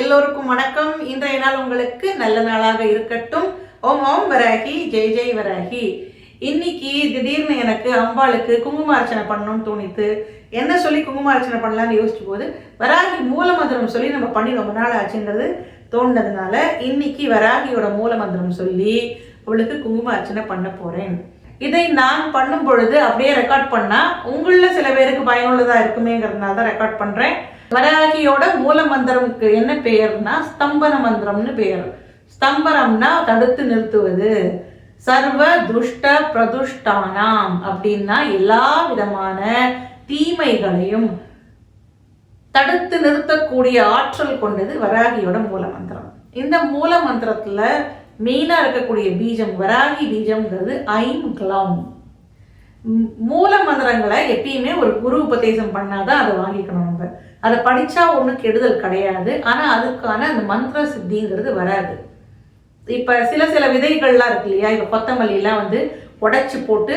எல்லோருக்கும் வணக்கம். இன்றைய நாள் உங்களுக்கு நல்ல நாளாக இருக்கட்டும். ஓம் ஓம் வராகி ஜெய் ஜெய் வராகி. இன்னைக்கு திடீர்னு எனக்கு அம்பாளுக்கு குங்குமார்ச்சனை பண்ணணும்னு தோணித்து என்ன சொல்லி குங்குமார்ச்சனை பண்ணலாம்னு யோசிச்ச போது வராகி மூலமந்திரம் சொல்லி நம்ம பண்ணி ரொம்ப நாள் ஆச்சுன்றது தோணுனதுனால இன்னைக்கு வராகியோட மூலமந்திரம் சொல்லி அவளுக்கு குங்குமார்ச்சனை பண்ண போறேன். இதை நான் பண்ணும் பொழுது அப்படியே ரெக்கார்ட் பண்ணால் உங்களில் சில பேருக்கு பயனுள்ளதாக இருக்குமேங்கிறதுனால தான் ரெக்கார்ட் பண்ணுறேன் வராகியோட மூல மந்திரம்க்கு என்ன பெயர்னா ஸ்தம்பன மந்திரம்னு பெயர். ஸ்தம்பனம்னா தடுத்து நிறுத்துவது. சர்வ துஷ்ட பிரதுஷ்டானாம் அப்படின்னா எல்லா விதமான தீமைகளையும் தடுத்து நிறுத்தக்கூடிய ஆற்றல் கொண்டது வராகியோட மூல மந்திரம். இந்த மூல மந்திரத்துல மெயினா இருக்கக்கூடிய பீஜம் வராகி பீஜம்ங்கிறது ஐம் கிளம் மூல மந்திரங்களை எப்பயுமே ஒரு குரு உபதேசம் பண்ணாதான் அதை வாங்கிக்கணும் நம்ம. அதை படித்தா ஒன்றும் கெடுதல் கிடையாது. ஆனால் அதுக்கான அந்த மந்திர சித்திங்கிறது வராது. இப்போ சில சில விதைகள்லாம் இருக்கு இல்லையா? இப்போ கொத்தமல்லிலாம் வந்து உடச்சி போட்டு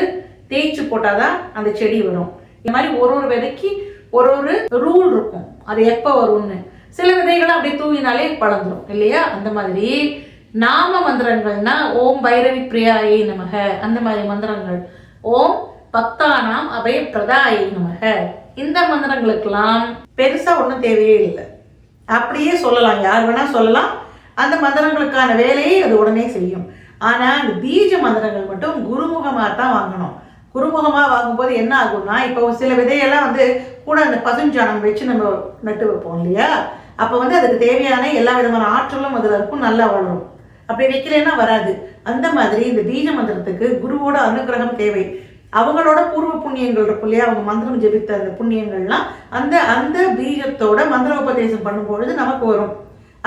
தேய்ச்சி போட்டாதான் அந்த செடி வரும். இந்த மாதிரி ஒரு ஒரு விதைக்கு ஒரு ஒரு ரூல் இருக்கும். அது எப்போ வரும்னு. சில விதைகள் அப்படியே தூவினாலே வளர்ந்துரும் இல்லையா? அந்த மாதிரி. நாம மந்திரங்கள்னா ஓம் பைரவி பிரியாயை நமக. அந்த மாதிரி மந்திரங்கள். ஓம் பக்தானாம் அபய பிரதாயை நமக. இந்த மந்திரங்களுக்கெல்லாம் பெருசா ஒன்றும் தேவையே இல்லை. அப்படியே சொல்லலாம். யார் வேணா சொல்லலாம். அந்த மந்திரங்களுக்கான வேலையை அது உடனே செய்யும். ஆனா இந்த பீஜ மந்திரங்கள் மட்டும் குருமுகமா தான் வாங்கணும். குருமுகமா வாங்கும்போது என்ன ஆகும்னா இப்போ சில விதையெல்லாம் வந்து கூட அந்த பசுஞ்சாணம் வச்சு நம்ம நட்டு வைப்போம் இல்லையா? அப்போ வந்து அதுக்கு தேவையான எல்லா விதமான ஆற்றலும் அதில் இருக்கும் நல்லா வளரும். அப்படி வைக்கலன்னா வராது. அந்த மாதிரி இந்த பீஜ மந்திரத்துக்கு குருவோட அனுகிரகம் தேவை. அவங்களோட பூர்வ புண்ணியங்கள் இருக்கும் இல்லையா? அவங்க மந்திரம் ஜெபித்த அந்த புண்ணியங்கள்லாம் அந்த அந்த பீஜத்தோட மந்திர உபதேசம் பண்ணும்பொழுது நமக்கு வரும்.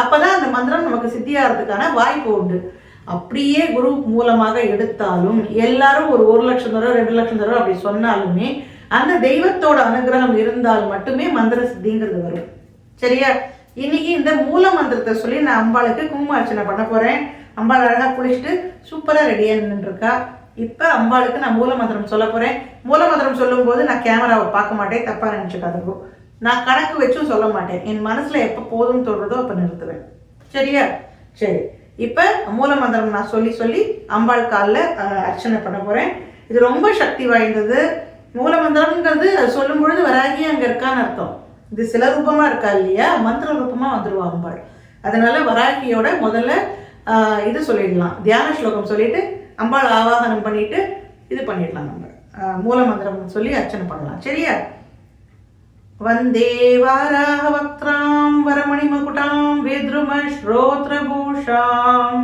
அப்போதான் அந்த மந்திரம் நமக்கு சித்தியாகிறதுக்கான வாய்ப்பு உண்டு. அப்படியே குரு மூலமாக எடுத்தாலும் எல்லாரும் ஒரு ஒரு லட்சம் தடவை ரெண்டு லட்சம் தடவை அப்படி சொன்னாலுமே அந்த தெய்வத்தோட அனுகிரகம் இருந்தால் மட்டுமே மந்திர சித்திங்கிறது வரும். சரியா? இன்னைக்கு இந்த மூல மந்திரத்தை சொல்லி நான் அம்பாளுக்கு குங்குமார்ச்சனை பண்ண போறேன். அம்பாள் அழகாக குளிச்சுட்டு சூப்பராக ரெடியாக நின்றுருக்கா இப்போ அம்பாளுக்கு நான் மூலமந்திரம் சொல்ல போகிறேன் மூலமந்திரம் சொல்லும்போது நான் கேமராவை பார்க்க மாட்டேன். தப்பாக நினைச்சுக்காதோ நான் கணக்கு வச்சும் சொல்ல மாட்டேன். என் மனசில் எப்போ போதும்னு தோன்றதோ அப்போ நிறுத்துவேன். சரியா? சரி. இப்போ மூலமந்திரம் நான் சொல்லி சொல்லி அம்பாள் காலில் அர்ச்சனை பண்ண போகிறேன் இது ரொம்ப சக்தி வாய்ந்தது. மூலமந்திரம்ங்கிறது சொல்லும் பொழுது வராகி அங்கே இருக்கான்னு அர்த்தம். இது சில ரூபமாக இருக்கா இல்லையா? மந்திர ரூபமாக வந்துடுவா அம்பாள். அதனால வராகியோட முதல்ல இது சொல்லிடலாம். தியான ஸ்லோகம் சொல்லிட்டு அம்பாள் ஆவாகனம் பண்ணிட்டு இது பண்ணிடலாம் நம்ம. மூலமந்திரம் சொல்லி அர்ச்சனை பண்ணலாம். சரியா? வந்தே வாராக வக்திராம் வரமணி மகுடாம் வித்ரும ஸ்ரோத்ரபூஷாம்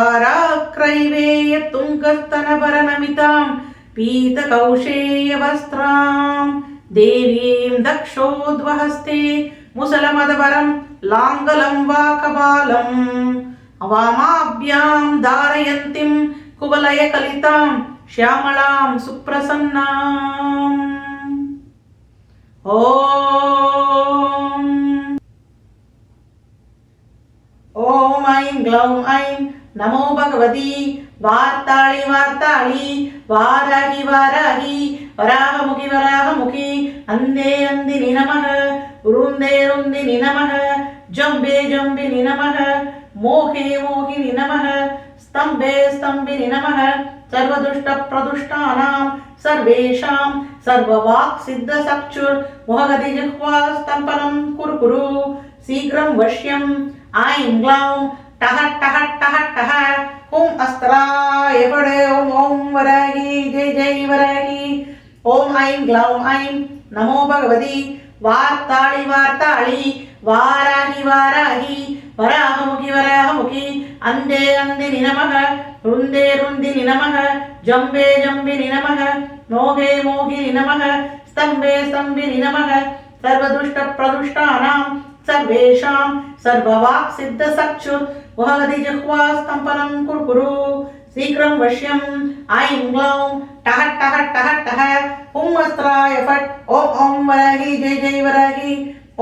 ஆராக்ரைவேய துங்கஸ்தனபரநமிதாம் பீத கௌஷேய வஸ்திராம் தேவீம் தக்ஷோத்வஹஸ்தே முசலமதவரம் லாங்கலம் வா கபாலம் அவாமாப்யாம் தாரயந்திம் कुवलयकलितां श्यामलां सुप्रसन्नाम् ஓம் ஓம் ஐம் க்ளௌம் ஐம் நமோ பகவதி வார்த்தாளி வார்த்தாளி வாராகி வாராகி வராகமுகி வராகமுகி அந்தே அந்தினி நமக உருந்தே ருந்தினி நமக ஜம்பே ஜம்பினி நமக மோகே மோகினி நமக स्तम्भे स्तम्भिनि नमः सर्वदुष्टप्रदुष्टानां सर्वेषां सर्ववाक् सिद्धसक्षुर्मुहगतिजिह्वास्तम्पनं कुरु कुरु शीघ्रं वश्यम् ऐं ग्लौं टः टः टः टः हुं अस्त्राय पडे ॐ ॐ वराहि जय जय वराहि ॐ ऐं ग्लौं ऐं नमो भगवति వార్తాళి వార్తాళి వారాహి వారాహి వరాహముఖి వరాహముఖి అందే అందిని నమ రుందే రుందిని నమ జంబే జంబిని నమ మోఘే మోఘిని నమ స్తంభే స్తంభిని నమ సర్వదుష్ట ప్రదుష్టానాం సర్వేషాం సర్వవాక్ సిద్ధ సక్షు వహది జిహ్వా స్తంపనం కురు சீக்கிரம் வஷ்யம் ஐம் க்ளௌம் டஹட் டஹட் டஹட் டஹ பும் அஸ்திராய ஃபட் ஓம் ஓம் வரகி ஜெய் ஜெய் வரகி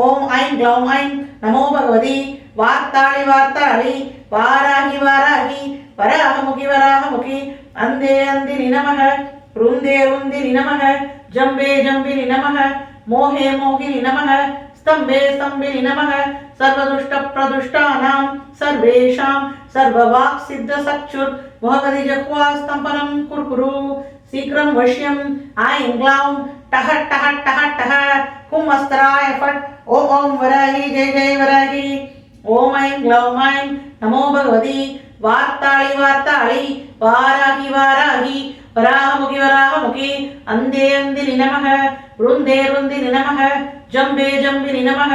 ஓம் ஐம் க்ளௌம் ஐம் நமோ பகவதி வார்த்தாளி வார்த்தாளி வாராகி வாராகி வராகமுகி வராகமுகி அந்தே அந்தி நினமக ருந்தே ருந்தி நினமக ஜம்பே ஜம்பி நினமக மோகே மோகி நினமக स्तंभे स्तंभे नमः सर्वदुष्ट प्रदुष्टानां सर्वेषां सर्ववाक् सिद्ध सक्षुर वहकधिजह्वास्तम्पनं कुर्कुरु, शीघ्रं वश्यम् ऐं ग्लौं टह टह टह टह हुं अस्त्राय फट् ॐ ॐ वराहि, जय जय, वराहि। ॐ ऐं ग्लौं ऐं नमो भगवति। वार्ताळि वार्ताळि, वाराहि वाराहि, वराहमुखि वराहमुखि अन्दे अन्दिनि नमः वृन्दे वृन्दिनि नमः जम्बे जम्बिनि नमः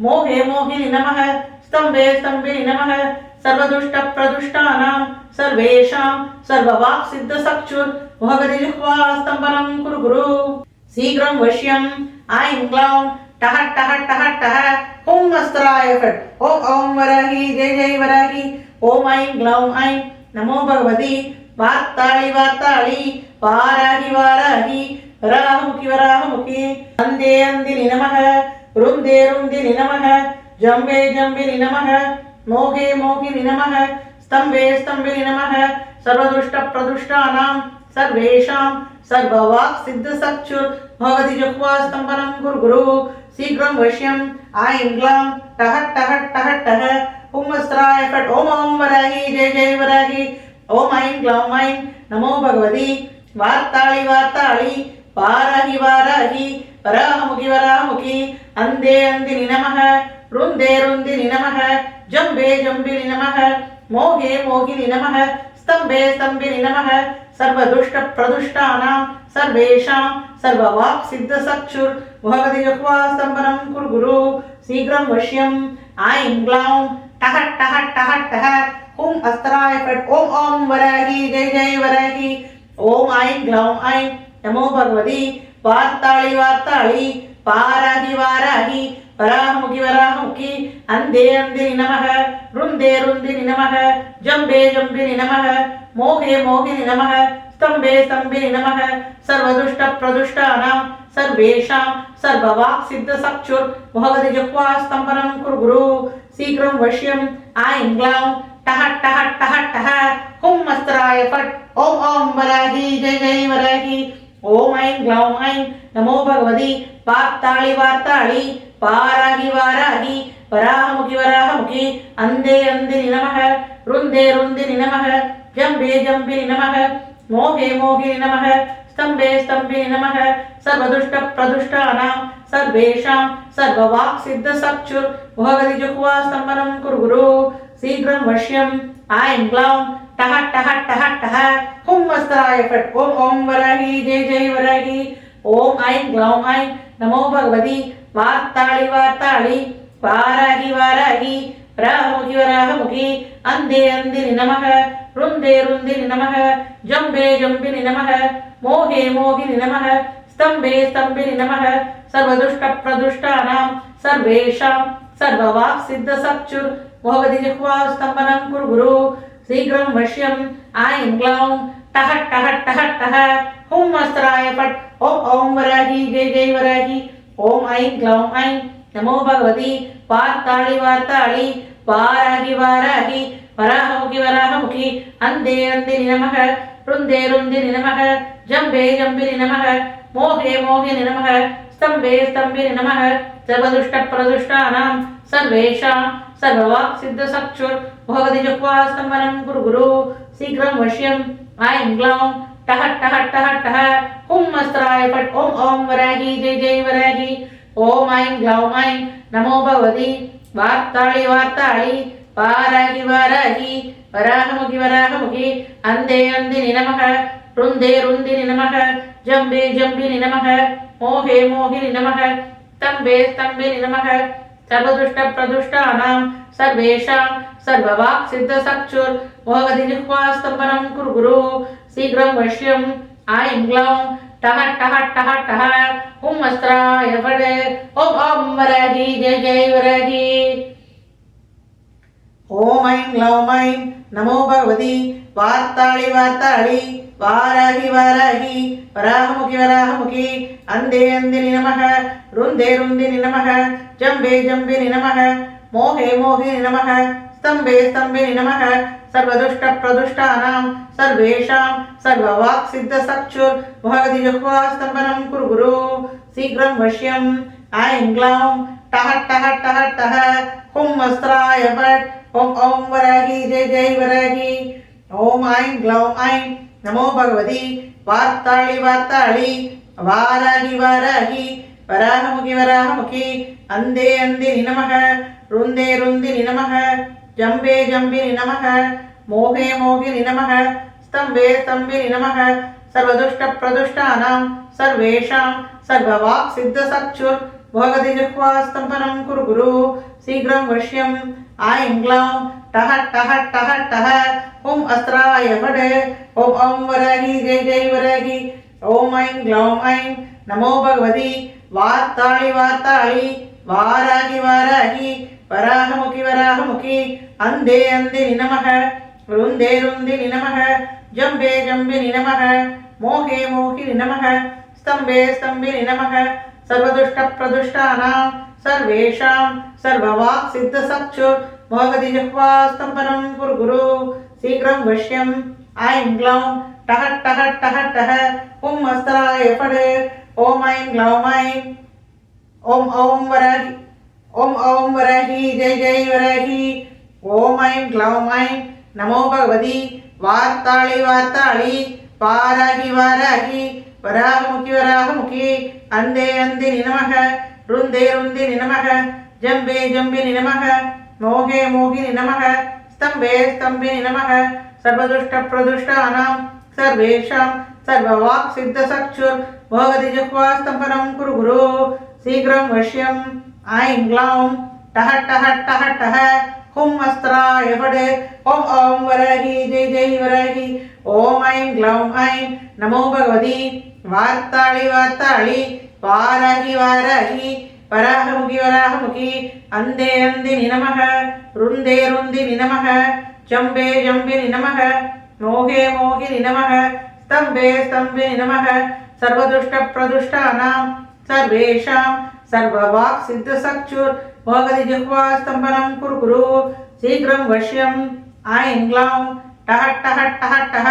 मोहे मोहिनि नमः स्तम्भे स्तम्भिनि नमः सर्वदुष्टप्रदुष्टानां, सर्वेषां सर्ववाक् सिद्धसक्षुर् भगवतिजिह्वा स्तम्भनं कुरु गुरु। शीघ्रं वश्यम् ऐं ग्लौं टः टः टः टः हुं अस्त्राय फट्। ॐ ॐ वराहि, जय जय वराहि। ॐ ऐं ग्लौं ऐं नमो भगवति। वार्ताळि वार्ताळि। वाराहि वाराहि। वराहमुखि वराहमुखि। अन्धे अन्दिनि नमः रुन्दे रुन्दिनि नमः जम्बे जम्बिनि नमः మోగే మోహిని నమ స్తంభే స్తంభిని నమ సర్వదృష్ట ప్రదుష్టానాం సర్వేషాం సర్వవాక్ సిద్ధ సక్షుర్ భవతి జుహ్వా స్తంభనం గురు గురు శీఘ్రం వశ్యం ఐం గ్లాం టహట్ టహట్ టహట్ టహ హుమ్మస్త్రాయ కట్ ఓం ఓం వరాహి జయ జయ వరాహి ఓం ఐం గ్లాం ఐం నమో భగవతి వార్తాళి వార్తాళి వారాహి వారాహి వరాహముఖి వరాహముఖి అందే అందిని నమ రుందే రుందిని నమ जम्बे जम्बिनि नमः। मोहे मोहिनि नमः। स्तम्भे स्तम्भिनि नमः। सर्वदुष्टप्रदुष्टानां, सर्वेषां सर्ववाक् सिद्धसक्षुर् भगवति जुह्वा स्तम्भनं कुरु गुरु। शीघ्रं वश्यम्। ऐं ग्लौं। टः टः टः टः। हुम् अस्त्राय फट्। ॐ ॐ वराहि। जय जय वराहि। ॐ ऐं ग्लौं ऐं नमो भगवति। वार्ताळि वार्ताळि। वाराहि वाराहि। वराहमुखि वराहमुखि अन्धे अन्दिनि नमः रुन्दे रुन्दिनि नमः जम्बे जम्बिनि नमः मोहे मोहिनि नमः स्तम्भे स्तम्भिनि नमः सर्वदुष्टप्रदुष्टानां सर्वेषां सर्ववाक् सिद्धसक्षुर् भगवति शीघ्रं वश्यम् ऐं टः टः टः टः हुम् अस्त्राय फट् ॐ ॐ वराहि जय जय वराहि ॐ ऐं ग्लौं ऐं नमो भगवति वार्ताळि वार्ताळि वाराहि वाराहि वराहमुखि वराहमुखि अन्धे अन्दिनि नमः रुन्दे रुन्दिनि नमः जम्बे जम्बिनि नमः मोहे मोहिनि नमः स्तम्भे स्तम्भिनि नमः सर्वदुष्टप्रदुष्टानां सर्वेषां सर्ववाक् सिद्धसक्षुर् भगवति जुह्वा स्तम्भनं कुरु गुरु शीघ्रं वश्यम् ऐं ग्लौं टः टः टः टः हुम् वस्त्राय फट् ॐ ॐ वराहि जय जय वराहि ॐ ऐं ग्लौं ऐं नमो भगवति வார்த்தாளி வார்த்தாளி வாராகி வாராகி வராகமுகி வராகமுகி அந்தே அந்தினி நமக ருந்தே ருந்தினி நமக ஜம்பே ஜம்பினி நமக மோகே மோகினி நமக स्तंभे स्तंभिनि नमः सर्वदुष्टप्रदुष्टानां सर्वेषां सर्ववाक् सिद्धसक्षुर् भवति जिह्वा स्तम्भनं कुरु गुरु, शीघ्रं वश्यम् ऐं ग्लौं टः टः टः टः हुं, अस्त्राय फट् ॐ वराहि जय जय वराहि ஓம் ஐம் க்ளௌம் ஐம் நமோ பகவதி. பார்த்தாளி வார்த்தாளி. வாராகி வாராகி. வராகமுகி வராகமுகி. அந்தே அந்தே நினமக ருந்தே ருந்தி நினமக ஜம்பே ஜம்பி நினமக மோகே மோகே நினமக ஸ்தம்பே ஸ்தம்பி நினமக சர்வதுஷ்ட பிரதுஷ்டானாம். சர்வேஷாம். சர்வவாக் சித்த சக்ஷுர். பகவதி ஜுக்வா ஸ்தம்பனம் குரு குரு. சீக்கிரம் வஷ்யம். ஐம் க்ளௌம். टः टः टः टः हुम् अस्त्राय फट् ॐ ॐ वराहि जय जय वराहि ॐ ऐं ग्लौं ऐं नमो भगवति वार्ताळि वार्ताळि वाराहि वाराहि, वराहमुखि वराहमुखि, अन्धे अन्दिनि नमः रुन्दे रुन्दिनि नमः जम्बे जम्बिनि नमः, मोहे, मोहिनि नमः, स्तम्भे, स्तम्भिनि नमः सर्वदुष्टप्रदुष्टानां सर्वेषां, सर्ववाक् सिद्धसक्षुर्, भगवति जिह्वा स्तम्भनं कुरु गुरु। शीघ्रं वश्यम् ऐं ग्लौं टः टः टः टः हुम् अस्त्राय फट् ॐ ॐ वराहि जय जय वराहि ॐ ऐं ग्लौं ऐं नमो भगवति वार्ताळि वार्ताळि वाराहि वाराहि वराहमुखि वराहमुखि अन्धे अन्दिनि नमः रुन्दे रुन्दिनि नमः जम्बे जम्बिनि नमः मोहे मोहिनि नमः సర్వదుష్ట ప్రదుష్టానాం సర్వేషాం సర్వవాక్ సిద్ధ సక్షు భగవతి జహ్వా స్తంభనం కురు గురు శీఘ్రం వశ్యం ఐం గ్లౌం టహ టహ టహ టహ హుం వస్త్రాయ భట్ ఓం ఓం వరాహి జై జై వరాహి ఓం ఐం గ్లౌం ఐం నమో భగవతి వార్తాళి వార్తాళి వారాహి వారాహి వరాహముఖి వరాహముఖి అందే అందే నినమః రుందే రుంది నినమః रुन्दिनि नमः जम्बे जम्बिनि नमः मोहे मोहिनि नमः स्तम्भे स्तम्भिनि नमः सर्वदुष्टप्रदुष्टानां सर्वेषां सर्ववाक् सिद्धसक्षुर् भगति जिह्वास्तम्भनं कुरु गुरु शीघ्रं वश्यम् ऐं ग्लौं टः टः टः टः ॐ अस्त्राय फट् ॐ ॐ वराहि जय जय वराहि ॐ ऐं ग्लौं ऐं नमो भगवति वार्ताळि वार्ताळि वाराहि वाराहि వరాహముఖి వరాహముఖి. అందే అందిని నమ రుందే రుందిని నమ జంబే జంబిని నమ మోహే మోహిని నమ స్తంభే స్తంభిని నమ సర్వదుష్ట ప్రదుష్టానా సర్వేషాం సర్వవాక్ సిద్ధ సక్షు మోగది జిహ్వా స్తంభనం గురు గురు. శీఘ్రం వశ్యం ఐం గ్లౌం టహ టహ టహ టహ. ఉం అస్త్రాయ ఫడ్ ఓం ఐం గ్లౌం ఐం. ఓం ఔం వరాహి. ॐ वराहि ॐ ॐ वराहि जय जय वराहि ॐ ऐं ग्लौं ऐं नमो भगवति वार्ताळि वार्ताळि वाराहि वाराहि वराहमुखि वराहमुखि अन्धे अन्दिनि नमः रुन्दे रुन्दिनि नमः जम्बे जम्बिनि नमः मोहे मोहिनि नमः स्तम्भे स्तम्भिनि नमः सर्वदुष्टप्रदुष्टानां सर्वेषां सर्ववाक् सिद्धसक्षुर् भगवति जिह्वास्तम्भनं कुरु गुरु शीघ्रं वश्यम् ఐం గ్లౌం టహ టహ టహ టహ హుం అస్త్రాయ పడే ఓం ఓం వరహి జై జై వరహి ఓం ఐం గ్లౌం ఐం నమో భగవతి వార్తాళి వార్తాళి వారహి వారహి వరాహముఖి వరాహముఖి అందే అంది నినమ రుందే రుంది నినమ జంబే జంబి నినమ మోహే మోహి నినమ స్తంభే స్తంభి నినమ సర్వదుష్ట ప్రదుష్టానాం సర్వేషాం சர்வவாக் சித்த சக்சுர் மோகதி ஜிஹ்வா ஸ்தம்பனம் குரு குரு சீக்கிரம் வஷ்யம் ஐம் க்ளம் டஹ டஹ டஹ டஹ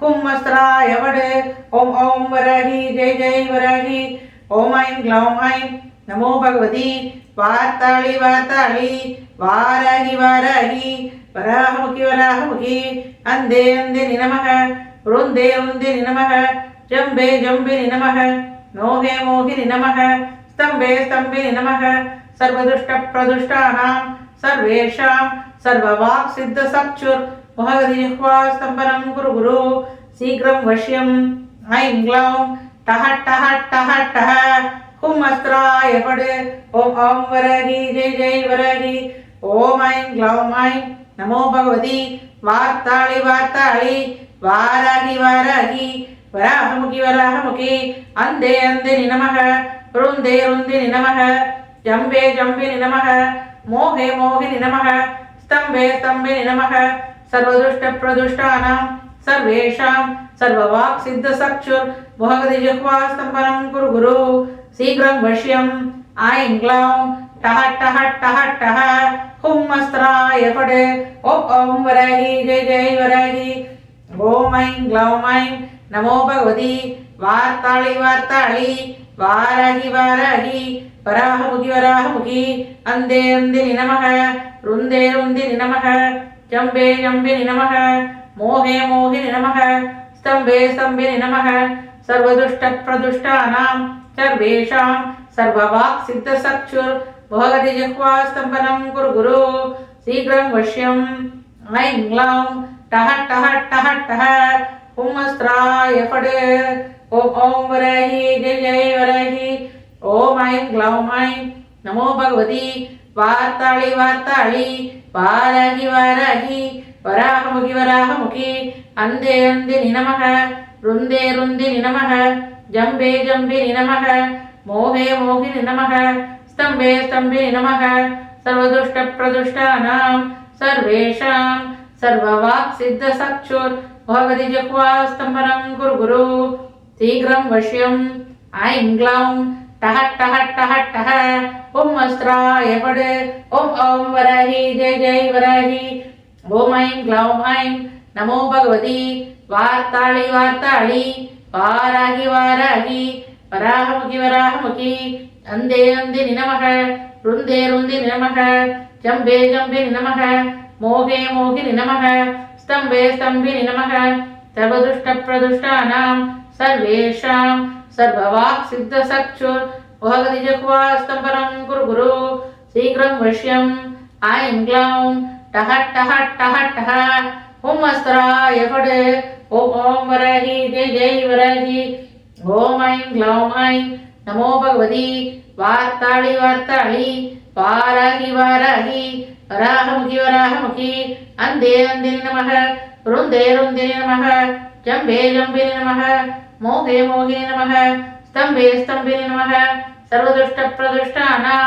கும் அஸ்திராய வடு ஓம் ஓம் வரஹி ஜெய் ஜெய் வரஹி ஓம் ஐம் க்ளம் ஐம் நமோ பகவதி வார்த்தாளி வார்த்தாளி வாராகி வாராகி வராகமுகி வராகமுகி அந்தே அந்தே நினமக ருந்தே ருந்தே நினமக ஜம்பே ஜம்பே நினமக மோகே மோகி நினமக स्तम्भे स्तम्भिनि नमः सर्वदुष्टप्रदुष्टानां सर्वेषां सर्ववाक् सिद्धसक्षुर् महगति जिह्वास्तम्भनं कुरु गुरु शीघ्रं वश्यम् ऐं ग्लौं टः टः टः टः हुं अस्त्राय फट् ॐ ॐ वराहि जय जय वराहि ॐ ऐं ग्लौं ऐं नमो भगवति वार्ताळि वार्ताळि वाराहि वाराहि వరాహముఖి వరాహముఖి. అందే అందిని నినమ. రుందే రుందిని నమ జంబే జంబిని నమ మోహే మోహిని నమ స్తంభే స్తంభిని నమ సర్వదృష్ట ప్రదుష్టానం సర్వేషాం సర్వవాక్ సిద్ధ సక్షుర్. మోహగది జిహ్వా స్తంభనం కురు గురు. శీఘ్రం వశ్యం. ఐం గ్లౌం టహ టహ టహ టహ. హుం అస్త్రాయ ఫడ్ ఓం వరాహి. జై జై వరాహి. ఓం ఐం గ్లౌం ఐం. நமோ பகவதி. வார்த்தாளி வார்த்தாளி. வாராகி வாராகி. வராகமுகி வராகமுகி. அந்தே அந்தே நினமக. ருந்தே ருந்தி நினமக. ஜம்பே ஜம்பே நினமக. மோகே மோகி நினமக. ஸ்தம்பே ஸ்தம்பே நினமக. சர்வதுஷ்ட பிரதுஷ்டானாம் சர்வேஷாம். சர்வவாக் சித்த சக்ஷுர். போகதி ஜஹ்வா ஸ்தம்பனம் குரு குரு. சீக்கிரம் வஷ்யம். ஐம் டஹ டஹ டஹ டஹ. ఉమ్మస్త్రాయ ఫడే ఓం ఓం వరహి జయ జయ వరహి ఓం ఐం గ్లౌం ఐం నమో భగవతి వార్తాళి వార్తాళి వారహి వారహి వరాహముఖి వరాహముఖి అందే అందే నినమ రుందే రుంది నినమ జంబే జంబి నినమ మోహే మోహి నినమ స్తంభే స్తంభి నినమ సర్వదుష్ట ప్రదుష్టానాం సర్వేషాం సర్వవాక్ సిద్ధ సక్షుర్ भवति जह्वास्तम्भनं गुरु गुरु शीघ्रं वश्यम् ऐं ग्लौं टः टः टः टः ॐ अस्त्राय पड् ॐ ॐ वरहि जय जय वरहि ॐ ऐं ग्लौं ऐं नमो भगवती वार्ताळि वार्ताळि वाराहि वाराहि वराहमुखि वराहमुखि अन्दे अन्दे निनमः रुन्दे रुन्दे निनमः जम्बे जम्बे निनमः मोहे मोहि निनमः स्तम्भे स्तम्भिनि नमः सर्वदुष्टप्रदुष्टानां सर्वेषां सर्ववाक्सिद्धसक्षुर्वहगतिजह्वास्तम्भनं कुरु गुरु शीघ्रं वश्यम् ऐं ग्लौं टः टः टः टः हुं अस्त्राय फट् ॐ ॐ वरहि जय जय वरहि ॐ ऐं ग्लौं ऐं नमो भगवती वार्ताळि वार्ताळि वाराहि वाराहि वराहमुखि वराहमुखि अन्धे अन्दिनि नमः रुन्दे रुन्दिनि नमः जम्बे जम्बिनि नमः मोहे मोहिनि नमः स्तम्भे स्तम्भिनि नमः सर्वदुष्टप्रदुष्टानां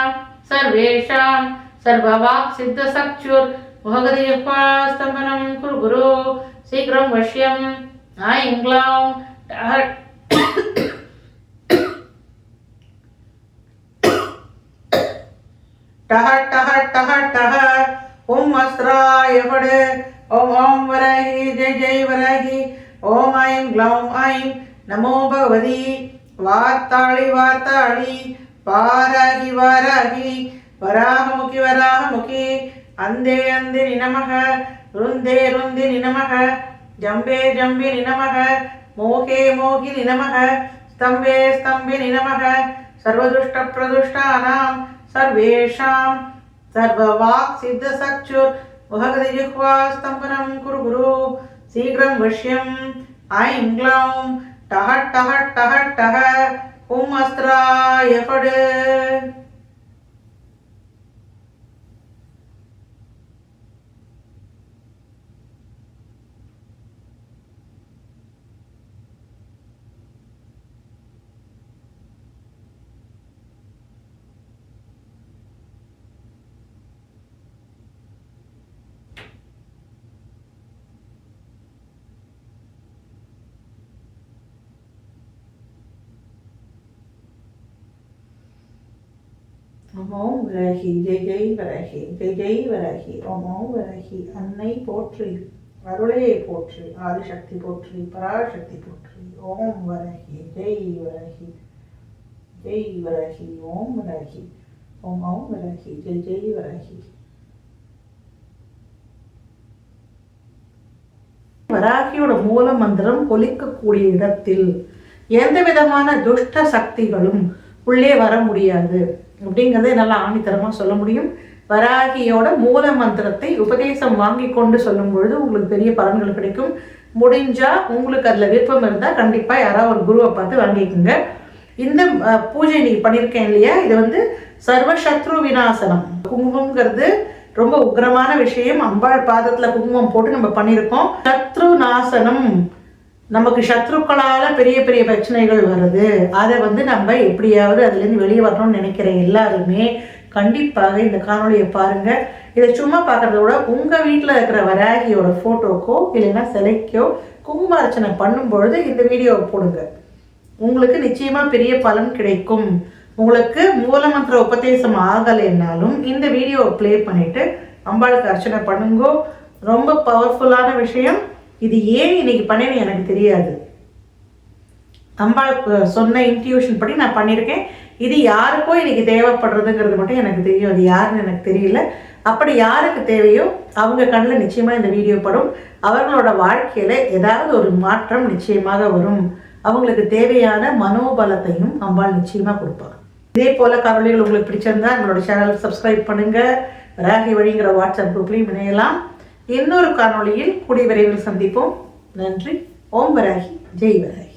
सर्वेषां सर्ववाक् सिद्धसक्षुर् मुहगदिजिह्वास्तम्भनं कुरु गुरु शीघ्रं वश्यम् ऐं ग्लौं टः टः टः टः टः ॐ எவடு ஓம் ஓம் வரகி ஜெய் ஜெய் வரகி. ஓம் ஐம் க்ளௌம் ஐம். நமோ பகவதி. வார்த்தாளி வார்த்தாளி. வாராகி வாராகி. வராகமுகி வராகமுகி. அந்தே அந்தே நினமக. ருந்தே ருந்தி நினமக. ஜம்பே ஜம்பி நினமக. மோகே மோகி நினமக. ஸ்தம்பே ஸ்தம்பி நினமக. சர்வதுஷ்ட பிரதுஷ்டானாம். சர்வேஷாம். சர்வவாக் சித்த சச்சுர் முககதிஜிஹ்வாஸ்தம்பனம் குரு குரு சீக்கிரம் வஷ்யம் ஐம் க்ளௌம் டஹ டஹ டஹ டஹ ஹும் அஸ்திரா எஃபடு அமோம் விலகி ஜெய் ஜெய் விலகி ஜெய் ஜெய் விலகி ஓம் விலகி அன்னை போற்றி அருளையை போற்றி ஆதிசக்தி போற்றி பராசக்தி போற்றி ஓம் விலகி ஜெய் வரகி ஜெய் விலகி ஓம் வரகி ஓம் ஓம் விலகி ஜெய் ஜெய் விலகி வராகியோட மூல மந்திரம் ஒலிக்கக்கூடிய இடத்தில் எந்த விதமான துஷ்ட சக்திகளும் உள்ளே வர முடியாது. அப்படிங்கிறத என்னால் ஆணித்தரமாக சொல்ல முடியும். வராகியோட மூல மந்திரத்தை உபதேசம் வாங்கி கொண்டு சொல்லும் பொழுது உங்களுக்கு பெரிய பலன்கள் கிடைக்கும். முடிஞ்சால் உங்களுக்கு அதில் விருப்பம் இருந்தால் கண்டிப்பாக யாராவது ஒரு குருவை பார்த்து வாங்கிக்கோங்க. இந்த பூஜை நீ பண்ணியிருக்கேன் இல்லையா? இது வந்து சர்வசத்ரு விநாசனம். குங்குமங்கிறது ரொம்ப உக்ரமான விஷயம். அம்பாள் பாதத்தில் குங்குமம் போட்டு நம்ம பண்ணியிருக்கோம் சத்ரு நாசனம். நமக்கு சத்ருக்களால் பெரிய பெரிய பிரச்சனைகள் வருது. அதை வந்து நம்ம எப்படியாவது அதுலேருந்து வெளியே வரணும்னு நினைக்கிற எல்லாருமே கண்டிப்பாக இந்த காணொலியை பாருங்கள் இதை சும்மா பார்க்குறத விட உங்கள் வீட்டில் இருக்கிற வராகியோட ஃபோட்டோக்கோ இல்லைன்னா சிலைக்கோ கும்பார்ச்சனை பண்ணும்பொழுது இந்த வீடியோவை போடுங்க. உங்களுக்கு நிச்சயமாக பெரிய பலன் கிடைக்கும். உங்களுக்கு மூலமந்திர உபதேசம் ஆகலைன்னாலும் இந்த வீடியோவை ப்ளே பண்ணிவிட்டு அம்பாளுக்கு அர்ச்சனை பண்ணுங்கோ. ரொம்ப பவர்ஃபுல்லான விஷயம். இது ஏன் இன்னைக்கு பண்ணேன்னு எனக்கு தெரியாது. அம்பாள் சொன்ன இன்ட்யூஷன் படி நான் பண்ணியிருக்கேன். இது யாருக்கோ இன்னைக்கு தேவைப்படுறதுங்கிறது மட்டும் எனக்கு தெரியும். அது யாருன்னு எனக்கு தெரியல. அப்படி யாருக்கு தேவையோ அவங்க கண்ணில் நிச்சயமாக இந்த வீடியோ படும். அவர்களோட வாழ்க்கையில் ஏதாவது ஒரு மாற்றம் நிச்சயமாக வரும். அவங்களுக்கு தேவையான மனோபலத்தையும் அம்பாள் நிச்சயமாக கொடுப்பாங்க இதே போல காணொலிகள் உங்களுக்கு பிடிச்சிருந்தா எங்களோட சேனல் சப்ஸ்கிரைப் பண்ணுங்கள் ராகி வழிங்கிற வாட்ஸ்அப் குரூப்லையும் இணையலாம். இன்னொரு காணொளியில் கூடிய விரைவில் சந்திப்போம். நன்றி. ஓம் வராகி. ஜெய் வராகி.